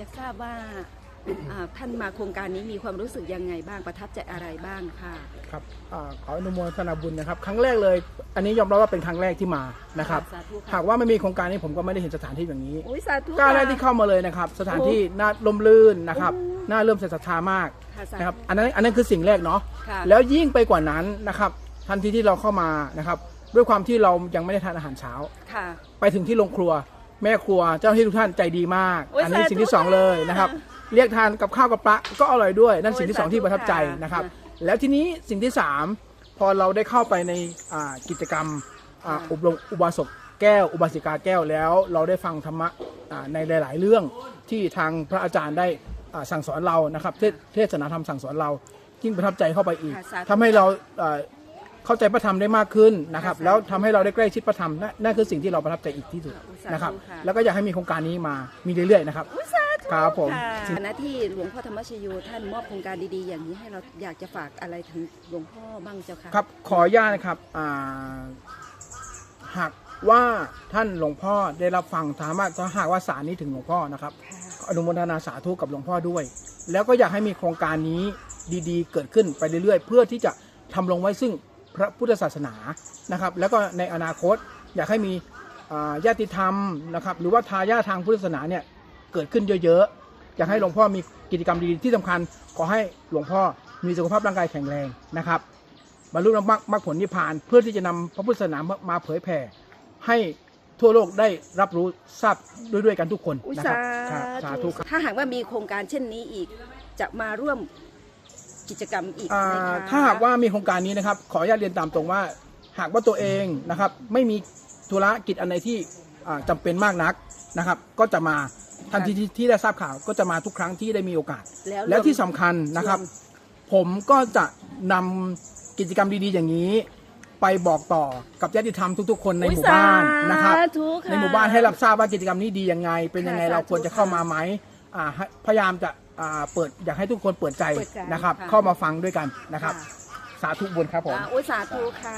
จะทราบว่าอ่าท่านมาโครงการนี้มีความรู้สึกยังไงบ้างประทับใจอะไรบ้างค่ะ ครับอาขออนุโมทนาบุญนะครับ ครั้งแรกเลย อันนี้ยอมรับว่าเป็นครั้งแรกที่มานะครับ สาธุค่ะ หากว่าไม่มีโครงการนี้ผมก็ไม่ได้เห็นสถานที่อย่างนี้ อุ้ยสาธุก้าวแรกค่ะที่เข้ามาเลยนะครับ สถานที่น่าลมลื่นนะครับโอ้น่าเริ่อมใส่ศรัทธามากค่ะสาธุ นะครับอันนั้นอันนั้นคือสิ่งแรกเนาะค่ะ แล้วยิ่งไปกว่านั้นนะครับทันทีที่เราเข้ามานะครับ ด้วยความที่เรายังไม่ได้ทานอาหารเช้า ค่ะ ไปถึงที่โรงครัว แม่ครัวเจ้าหน้าที่ทุกท่านใจดีมาก โอ้ยอันนี้สาธุสิ่งที่สองเลยนะครับค่ะเรียกทานกับข้าวกับปลาก็อร่อยด้วย นั่นโอ้ยสิ่งที่สองสาธุที่ประทับใจค่ะนะครับค่ะแล้วทีนี้สิ่งที่สามพอเราได้เข้าไปในอ่ากิจกรรมอ่าค่ะ อบรมอุบาสกแก้ว อุบาสิกาแก้วแล้ว เราได้ฟังธรรมะอ่าในหลาย ๆ เรื่องที่ทางพระอาจารย์ได้อ่าสั่งสอนเรานะครับเทศเทศนาธรรมสั่งสอนเรายิ่งประทับใจเข้าไปอีกค่ะสาธุ ทำให้เราเอ่อ เข้าใจพระธรรมได้มากขึ้นนะครับค่ะแล้วทำให้เราได้ใกล้ชิดพระธรรมนั่นนั่นคือสิ่งที่เราประทับใจอีกที่สุดค่ะสาธุนะครับค่ะ แล้วก็อยากให้มีโครงการนี้มามีเรื่อยๆนะครับ อุ้ยสาธุครับผมค่ะหน้าที่หลวงพ่อธรรมชโยท่านมอบโครงการดีๆ อย่างนี้ให้เราอยากจะฝากอะไรถึงหลวงพ่อบ้างเจ้าค่ะ ครับขออนุญาตนะครับอ่าหากว่าท่านหลวงพ่อได้รับฟังถามว่าถ้าหากว่าสารนี้ถึงหลวงพ่อนะครับค่ะอนุโมทนาสาธุกับหลวงพ่อด้วย แล้วก็อยากให้มีโครงการนี้ดีๆ เกิดขึ้นไปเรื่อยๆ เพื่อที่จะทำลงไว้ซึ่ง พระพุทธศาสนานะครับ แล้วก็ในอนาคตอยากให้มีอ่าญาติธรรมนะครับ หรือว่าทายาททางพุทธศาสนาเนี่ยเกิดขึ้นเยอะๆ อยากให้หลวงพ่อมีกิจกรรมดีๆที่สำคัญ ขอให้หลวงพ่อมีสุขภาพร่างกายแข็งแรงนะครับบรรลุมรรคมรรคผลนิพพานเพื่อที่จะนำพระพุทธศาสนามามาเผยแผ่ให้ทั่วโลกได้รับรู้ทราบด้วยด้วยกันทุกคนอุยนะคสารับครับ สาธุครับถ้าหากว่ามีโครงการเช่นนี้อีกจะมาร่วม กิจกรรมอีกอ่าไหมคะ ถ้าหากว่ามีโครงการนี้นะครับ ขออนุญาตเรียนตามตรงว่า หากว่าตัวเองนะครับ ไม่มีธุระกิจอันใดที่อ่าจำเป็นมากนักนะครับ ก็จะมาทันทีที่ที่ได้ทราบข่าวก็จะมาทุกครั้งที่ได้มีโอกาสแล้วแล้วที่สำคัญนะครับ ผมก็จะนำกิจกรรมดีๆ อย่างนี้ ไปบอกต่อกับญาติธรรมทุกๆ คนในหมู่บ้านนะครับสาธุค่ะ ในหมู่บ้านให้รับทราบว่ากิจกรรมนี้ดียังไง เป็นยังไงค่ะเราควรจะสาธุเข้ามาไหมอ่าให้พยายามจะ อ่าเปิดอยากให้ทุกคนเปิดใจเปิดใจนะครับ ค่ะ เข้ามาฟังด้วยกันนะครับค่ะสาธุบุญครับผม อ่าอุยสาธุค่ะ